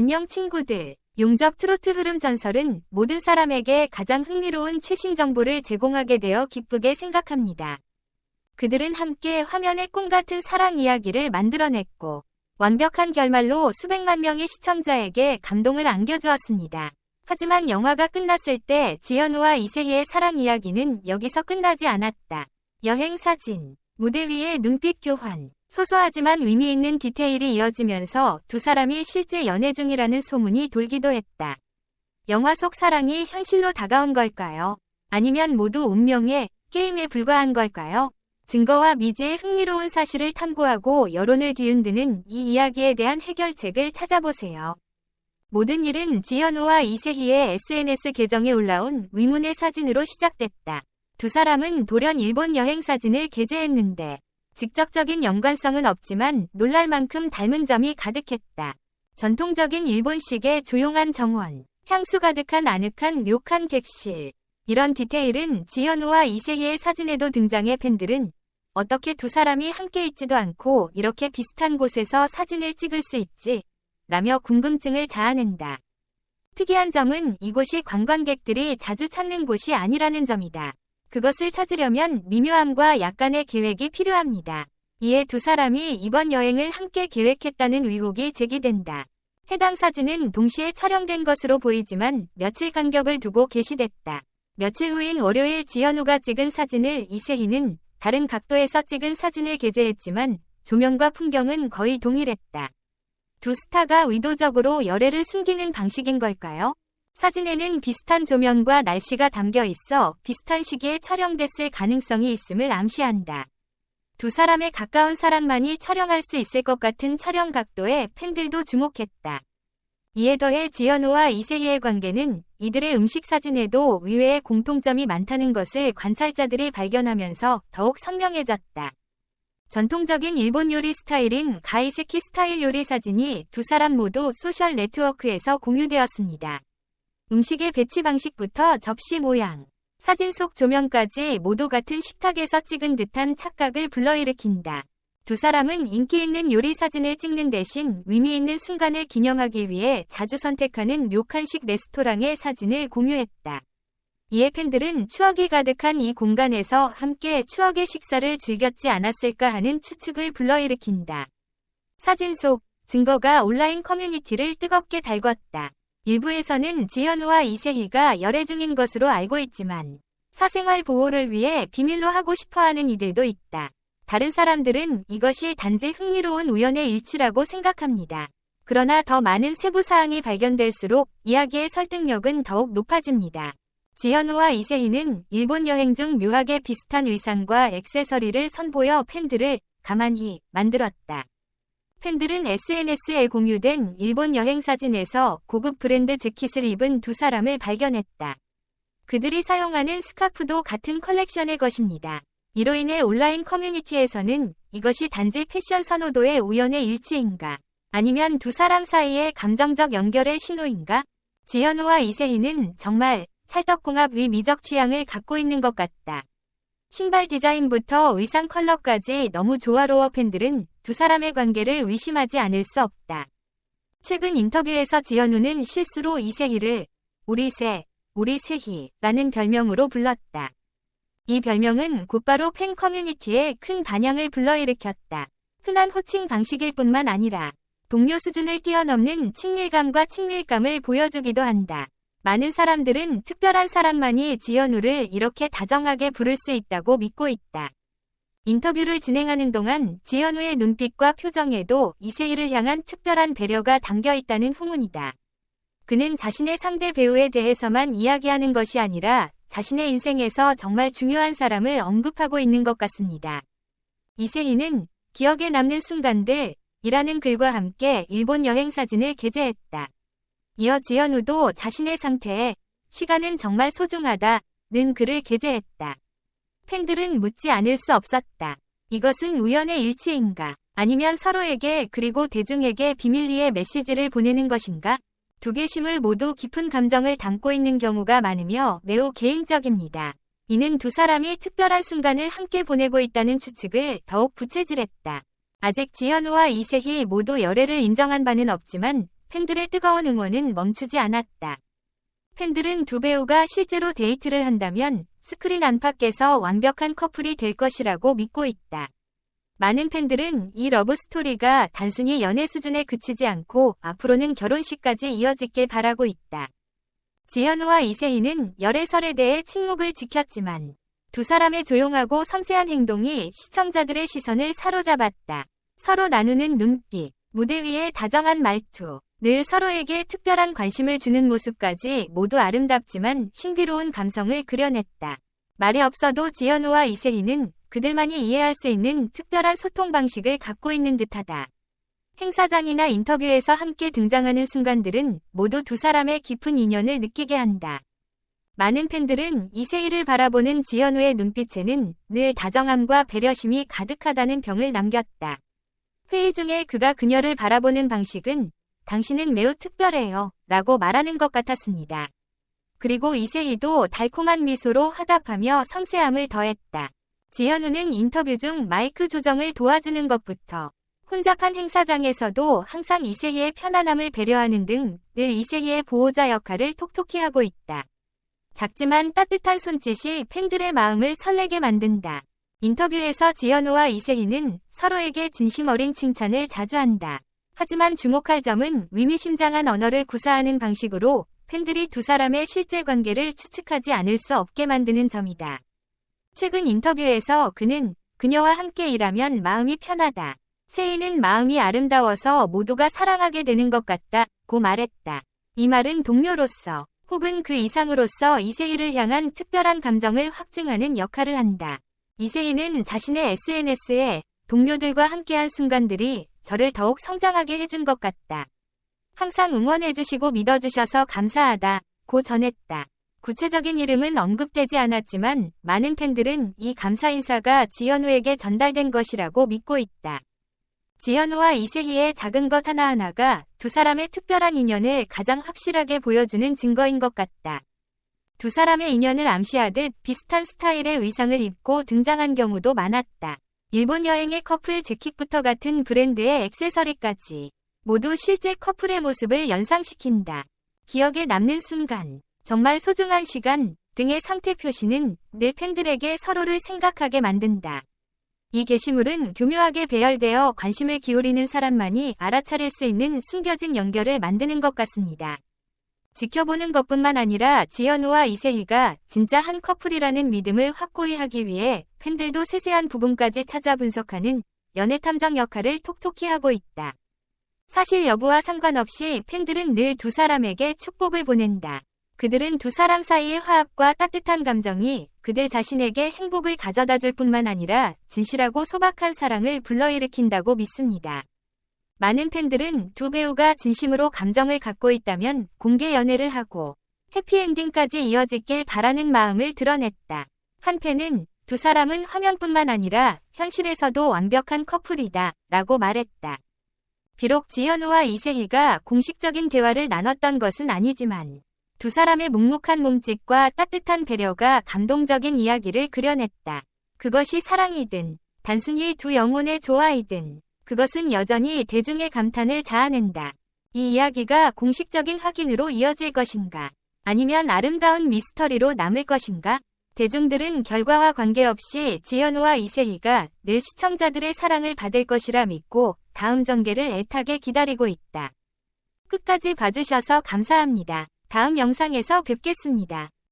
안녕 친구들. 용접 트로트 흐름 전설은 모든 사람에게 가장 흥미로운 최신 정보를 제공하게 되어 기쁘게 생각합니다. 그들은 함께 화면의 꿈 같은 사랑 이야기를 만들어냈고 완벽한 결말로 수백만 명의 시청자에게 감동을 안겨주었습니다. 하지만 영화가 끝났을 때 지현우와 이세희의 사랑 이야기는 여기서 끝나지 않았다. 여행 사진, 무대 위의 눈빛 교환, 소소하지만 의미 있는 디테일이 이어지면서 두 사람이 실제 연애 중이라는 소문이 돌기도 했다. 영화 속 사랑이 현실로 다가온 걸까요? 아니면 모두 운명의 게임에 불과한 걸까요? 증거와 미제의 흥미로운 사실을 탐구하고 여론을 뒤흔드는 이 이야기에 대한 해결책을 찾아보세요. 모든 일은 지현우와 이세희의 SNS 계정에 올라온 위문의 사진으로 시작됐다. 두 사람은 돌연 일본 여행 사진을 게재했는데 직접적인 연관성은 없지만 놀랄 만큼 닮은 점이 가득했다. 전통적인 일본식의 조용한 정원, 향수 가득한 아늑한 료칸 객실. 이런 디테일은 지현우와 이세희의 사진에도 등장해 팬들은 어떻게 두 사람이 함께 있지도 않고 이렇게 비슷한 곳에서 사진을 찍을 수 있지? 라며 궁금증을 자아낸다. 특이한 점은 이곳이 관광객들이 자주 찾는 곳이 아니라는 점이다. 그것을 찾으려면 미묘함과 약간의 계획이 필요합니다. 이에 두 사람이 이번 여행을 함께 계획했다는 의혹이 제기된다. 해당 사진은 동시에 촬영된 것으로 보이지만 며칠 간격을 두고 게시됐다. 며칠 후인 월요일 지현우가 찍은 사진을 이세희는 다른 각도에서 찍은 사진을 게재했지만 조명과 풍경은 거의 동일했다. 두 스타가 의도적으로 열애를 숨기는 방식인 걸까요? 사진에는 비슷한 조명과 날씨가 담겨 있어 비슷한 시기에 촬영됐을 가능성이 있음을 암시한다. 두 사람의 가까운 사람만이 촬영할 수 있을 것 같은 촬영 각도에 팬들도 주목했다. 이에 더해 지현우와 이세희의 관계는 이들의 음식 사진에도 의외의 공통점이 많다는 것을 관찰자들이 발견하면서 더욱 선명해졌다. 전통적인 일본 요리 스타일인 가이세키 스타일 요리 사진이 두 사람 모두 소셜 네트워크에서 공유되었습니다. 음식의 배치 방식부터 접시 모양, 사진 속 조명까지 모두 같은 식탁에서 찍은 듯한 착각을 불러일으킨다. 두 사람은 인기 있는 요리 사진을 찍는 대신 의미 있는 순간을 기념하기 위해 자주 선택하는 묘칸식 레스토랑의 사진을 공유했다. 이에 팬들은 추억이 가득한 이 공간에서 함께 추억의 식사를 즐겼지 않았을까 하는 추측을 불러일으킨다. 사진 속 증거가 온라인 커뮤니티를 뜨겁게 달궜다. 일부에서는 지현우와 이세희가 열애 중인 것으로 알고 있지만 사생활 보호를 위해 비밀로 하고 싶어하는 이들도 있다. 다른 사람들은 이것이 단지 흥미로운 우연의 일치라고 생각합니다. 그러나 더 많은 세부 사항이 발견될수록 이야기의 설득력은 더욱 높아집니다. 지현우와 이세희는 일본 여행 중 묘하게 비슷한 의상과 액세서리를 선보여 팬들을 가만히 만들었다. 팬들은 SNS에 공유된 일본 여행 사진에서 고급 브랜드 재킷을 입은 두 사람을 발견했다. 그들이 사용하는 스카프도 같은 컬렉션의 것입니다. 이로 인해 온라인 커뮤니티에서는 이것이 단지 패션 선호도의 우연의 일치인가 아니면 두 사람 사이의 감정적 연결의 신호인가? 지현우와 이세희는 정말 찰떡궁합 위 미적 취향을 갖고 있는 것 같다. 신발 디자인부터 의상 컬러까지 너무 조화로워 팬들은 두 사람의 관계를 의심하지 않을 수 없다. 최근 인터뷰에서 지현우는 실수로 이세희를 우리 새, 우리 세희라는 별명으로 불렀다. 이 별명은 곧바로 팬 커뮤니티에 큰 반향을 불러일으켰다. 흔한 호칭 방식일 뿐만 아니라 동료 수준을 뛰어넘는 친밀감과 친밀감을 보여주기도 한다. 많은 사람들은 특별한 사람만이 지현우를 이렇게 다정하게 부를 수 있다고 믿고 있다. 인터뷰를 진행하는 동안 지현우의 눈빛과 표정에도 이세희를 향한 특별한 배려가 담겨 있다는 후문이다. 그는 자신의 상대 배우에 대해서만 이야기하는 것이 아니라 자신의 인생에서 정말 중요한 사람을 언급하고 있는 것 같습니다. 이세희는 기억에 남는 순간들 이라는 글과 함께 일본 여행 사진을 게재했다. 이어 지현우도 자신의 상태에 시간은 정말 소중하다는 글을 게재했다. 팬들은 묻지 않을 수 없었다. 이것은 우연의 일치인가? 아니면 서로에게 그리고 대중에게 비밀리에 메시지를 보내는 것인가? 두 개심을 모두 깊은 감정을 담고 있는 경우가 많으며 매우 개인적입니다. 이는 두 사람이 특별한 순간을 함께 보내고 있다는 추측을 더욱 구체질했다. 아직 지현우와 이세희 모두 열애를 인정한 바는 없지만 팬들의 뜨거운 응원은 멈추지 않았다. 팬들은 두 배우가 실제로 데이트를 한다면 스크린 안팎에서 완벽한 커플이 될 것이라고 믿고 있다. 많은 팬들은 이 러브 스토리가 단순히 연애 수준에 그치지 않고 앞으로는 결혼식까지 이어지길 바라고 있다. 지현우와 이세희는 열애설에 대해 침묵을 지켰지만 두 사람의 조용하고 섬세한 행동이 시청자들의 시선을 사로잡았다. 서로 나누는 눈빛, 무대 위의 다정한 말투, 늘 서로에게 특별한 관심을 주는 모습까지 모두 아름답지만 신비로운 감성을 그려냈다. 말이 없어도 지현우와 이세희는 그들만이 이해할 수 있는 특별한 소통 방식을 갖고 있는 듯하다. 행사장이나 인터뷰에서 함께 등장하는 순간들은 모두 두 사람의 깊은 인연을 느끼게 한다. 많은 팬들은 이세희를 바라보는 지현우의 눈빛에는 늘 다정함과 배려심이 가득하다는 평을 남겼다. 회의 중에 그가 그녀를 바라보는 방식은 당신은 매우 특별해요 라고 말하는 것 같았습니다. 그리고 이세희도 달콤한 미소로 화답하며 섬세함을 더했다. 지현우는 인터뷰 중 마이크 조정을 도와주는 것부터 혼잡한 행사장에서도 항상 이세희의 편안함을 배려하는 등 늘 이세희의 보호자 역할을 톡톡히 하고 있다. 작지만 따뜻한 손짓이 팬들의 마음을 설레게 만든다. 인터뷰에서 지현우와 이세희는 서로에게 진심 어린 칭찬을 자주 한다. 하지만 주목할 점은 위미심장한 언어를 구사하는 방식으로 팬들이 두 사람의 실제 관계를 추측하지 않을 수 없게 만드는 점이다. 최근 인터뷰에서 그는 그녀와 함께 일하면 마음이 편하다. 세희는 마음이 아름다워서 모두가 사랑하게 되는 것 같다. 고 말했다. 이 말은 동료로서 혹은 그 이상으로서 이세희를 향한 특별한 감정을 확증하는 역할을 한다. 이세희는 자신의 SNS에 동료들과 함께한 순간들이 저를 더욱 성장하게 해준 것 같다. 항상 응원해주시고 믿어주셔서 감사하다. 고 전했다. 구체적인 이름은 언급되지 않았지만 많은 팬들은 이 감사 인사가 지현우에게 전달된 것이라고 믿고 있다. 지현우와 이세희의 작은 것 하나하나가 두 사람의 특별한 인연을 가장 확실하게 보여주는 증거인 것 같다. 두 사람의 인연을 암시하듯 비슷한 스타일의 의상을 입고 등장한 경우도 많았다. 일본 여행의 커플 재킷부터 같은 브랜드의 액세서리까지 모두 실제 커플의 모습을 연상시킨다. 기억에 남는 순간, 정말 소중한 시간 등의 상태 표시는 늘 팬들에게 서로를 생각하게 만든다. 이 게시물은 교묘하게 배열되어 관심을 기울이는 사람만이 알아차릴 수 있는 숨겨진 연결을 만드는 것 같습니다. 지켜보는 것뿐만 아니라 지현우와 이세희가 진짜 한 커플이라는 믿음을 확고히 하기 위해 팬들도 세세한 부분까지 찾아 분석하는 연애 탐정 역할을 톡톡히 하고 있다. 사실 여부와 상관없이 팬들은 늘 두 사람에게 축복을 보낸다. 그들은 두 사람 사이의 화합과 따뜻한 감정이 그들 자신에게 행복을 가져다 줄 뿐만 아니라 진실하고 소박한 사랑을 불러일으킨다고 믿습니다. 많은 팬들은 두 배우가 진심으로 감정을 갖고 있다면 공개 연애를 하고 해피엔딩까지 이어지길 바라는 마음을 드러냈다. 한 팬은 두 사람은 화면뿐만 아니라 현실에서도 완벽한 커플이다 라고 말했다. 비록 지현우와 이세희가 공식적인 대화를 나눴던 것은 아니지만 두 사람의 묵묵한 몸짓과 따뜻한 배려가 감동적인 이야기를 그려냈다. 그것이 사랑이든 단순히 두 영혼의 조화이든 그것은 여전히 대중의 감탄을 자아낸다. 이 이야기가 공식적인 확인으로 이어질 것인가? 아니면 아름다운 미스터리로 남을 것인가? 대중들은 결과와 관계없이 지현우와 이세희가 늘 시청자들의 사랑을 받을 것이라 믿고 다음 전개를 애타게 기다리고 있다. 끝까지 봐주셔서 감사합니다. 다음 영상에서 뵙겠습니다.